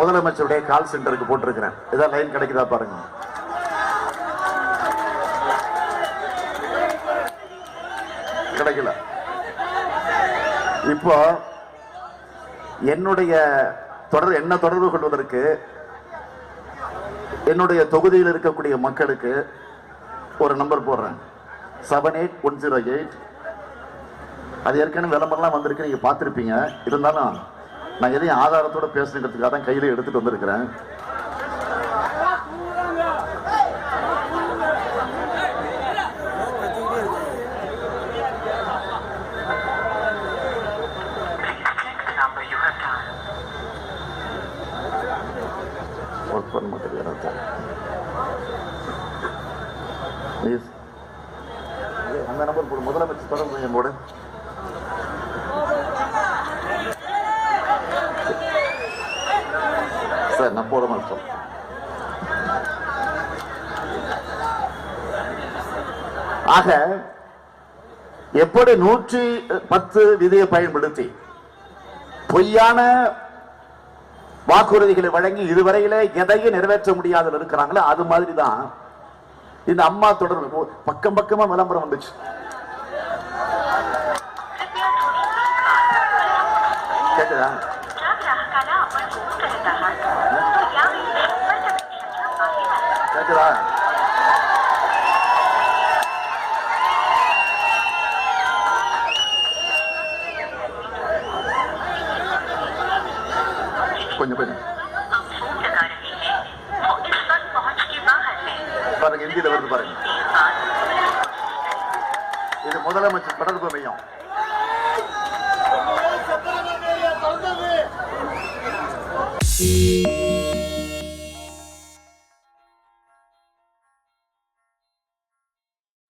முதலமைச்சருடைய கால் சென்டருக்கு போட்டிருக்கிறேன். ஏதாவது லைன் கிடைக்குதா பாருங்க. கிடைக்கல. இப்போ என்னுடைய தொடர் என்ன தொடர்பு கொள்வதற்கு என்னுடைய தொகுதியில் இருக்கக்கூடிய மக்களுக்கு ஒரு நம்பர் போடுறேன். Seven eight one zero eight அது ஏற்கனவே விளம்பரம்லாம் வந்திருக்கு நீங்கள் பார்த்துருப்பீங்க. இருந்தாலும் நான் எதையும் ஆதாரத்தோட பேசுறதுக்காக தான் கையில் எடுத்துட்டு வந்திருக்கிறேன். ஒர்க் பண்ண மாட்டேங்கிறேன் ப்ளீஸ் அந்த நம்பர் போடு. முதலமைச்சர் தொடர்பு என் சார் நான் போட மாட்டோம் ஆக எப்படி நூற்றி பத்து விதியை பயன்படுத்தி பொய்யான வாக்குறுதிகளை வழங்கி இதுவரையில எதையும் நிறைவேற்ற முடியாத இருக்கிறாங்களோ அது மாதிரி தான் இந்த அம்மா தொடர்பு பக்கம் பக்கமா விளம்பரம் வந்துச்சு. கேக்குதா? ஓகேவா கொஞ்சம் கொஞ்சம். பாருங்க இந்தியில வருது பாருங்க. இது முதலமைச்சர் தொடர்பு மையம்.